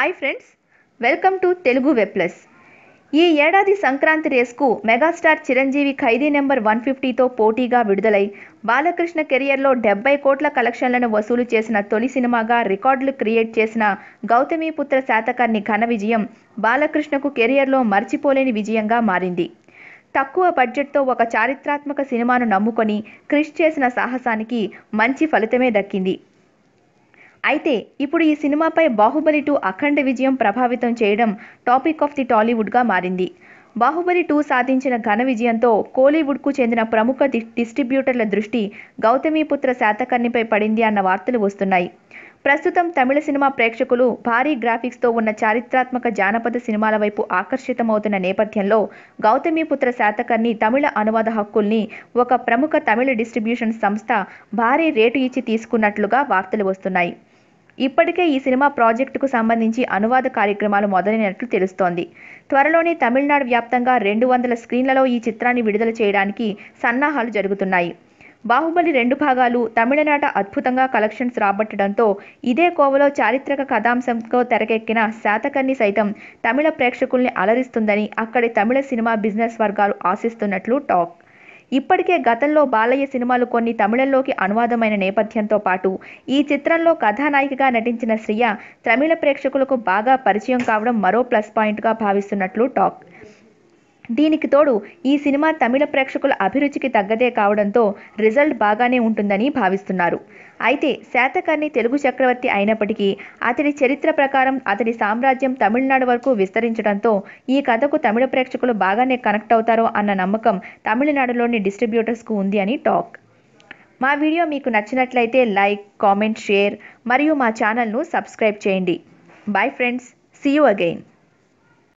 Hi friends welcome to Telugu web plus. ఈ ఏడాది Sankranti రేస్కు megastar Chiranjeevi Khaidi number one ఫిఫ్టీతో పోటీగా విడుదలై బాలకృష్ణ కెరియర్లో డెబ్బై కోట్ల కలెక్షన్లను వసూలు చేసిన తొలి సినిమాగా రికార్డులు క్రియేట్ చేసిన గౌతమిపుత్ర శాతకర్ణి ఘన విజయం బాలకృష్ణకు కెరియర్లో మర్చిపోలేని విజయంగా మారింది. తక్కువ బడ్జెట్తో ఒక చారిత్రాత్మక సినిమాను నమ్ముకొని క్రిష్ చేసిన సాహసానికి మంచి ఫలితమే దక్కింది. అయితే ఇప్పుడు ఈ సినిమాపై బాహుబలి టూ అఖండ విజయం ప్రభావితం చేయడం టాపిక్ ఆఫ్ ది టాలీవుడ్గా మారింది. బాహుబలి టూ సాధించిన ఘన విజయంతో కోలీవుడ్కు చెందిన ప్రముఖ డిస్ట్రిబ్యూటర్ల దృష్టి గౌతమీపుత్ర శాతకర్ణిపై పడింది అన్న వార్తలు వస్తున్నాయి. ప్రస్తుతం తమిళ సినిమా ప్రేక్షకులు భారీ గ్రాఫిక్స్తో ఉన్న చారిత్రాత్మక జానపద సినిమాల వైపు ఆకర్షితమవుతున్న నేపథ్యంలో గౌతమీపుత్ర శాతకర్ణి తమిళ అనువాద హక్కుల్ని ఒక ప్రముఖ తమిళ డిస్ట్రిబ్యూషన్ సంస్థ భారీ రేటు ఇచ్చి తీసుకున్నట్లుగా వార్తలు వస్తున్నాయి. ఇప్పటికే ఈ సినిమా ప్రాజెక్టుకు సంబంధించి అనువాద కార్యక్రమాలు మొదలైనట్లు తెలుస్తోంది. త్వరలోనే తమిళనాడు వ్యాప్తంగా రెండు వందల స్క్రీన్లలో ఈ చిత్రాన్ని విడుదల చేయడానికి సన్నాహాలు జరుగుతున్నాయి. బాహుబలి రెండు భాగాలు తమిళనాట అద్భుతంగా కలెక్షన్స్ రాబట్టడంతో ఇదే కోవలో చారిత్రక కథాంశంతో తెరకెక్కిన శాతకర్ణి సైతం తమిళ ప్రేక్షకుల్ని అలరిస్తుందని అక్కడి తమిళ సినిమా బిజినెస్ వర్గాలు ఆశిస్తున్నట్లు టాక్. ఇప్పటికే గతంలో బాలయ్య సినిమాలు కొన్ని తమిళంలోకి అనువాదమైన నేపథ్యంతో పాటు ఈ చిత్రంలో కథానాయికగా నటించిన శ్రియ తమిళ ప్రేక్షకులకు బాగా పరిచయం కావడం మరో ప్లస్ పాయింట్గా భావిస్తున్నట్లు టాక్. దీనికి తోడు ఈ సినిమా తమిళ ప్రేక్షకుల అభిరుచికి తగ్గదే కావడంతో రిజల్ట్ బాగానే ఉంటుందని భావిస్తున్నారు. అయితే శాతకర్ణి తెలుగు చక్రవర్తి అయినప్పటికీ అతడి చరిత్ర ప్రకారం అతడి సామ్రాజ్యం తమిళనాడు వరకు విస్తరించడంతో ఈ కథకు తమిళ ప్రేక్షకులు బాగానే కనెక్ట్ అవుతారో అన్న నమ్మకం తమిళనాడులోని డిస్ట్రిబ్యూటర్స్కు ఉంది అని టాక్. మా వీడియో మీకు నచ్చినట్లయితే లైక్ కామెంట్ షేర్ మరియు మా ఛానల్ను సబ్స్క్రైబ్ చేయండి. Bye friends. See you again.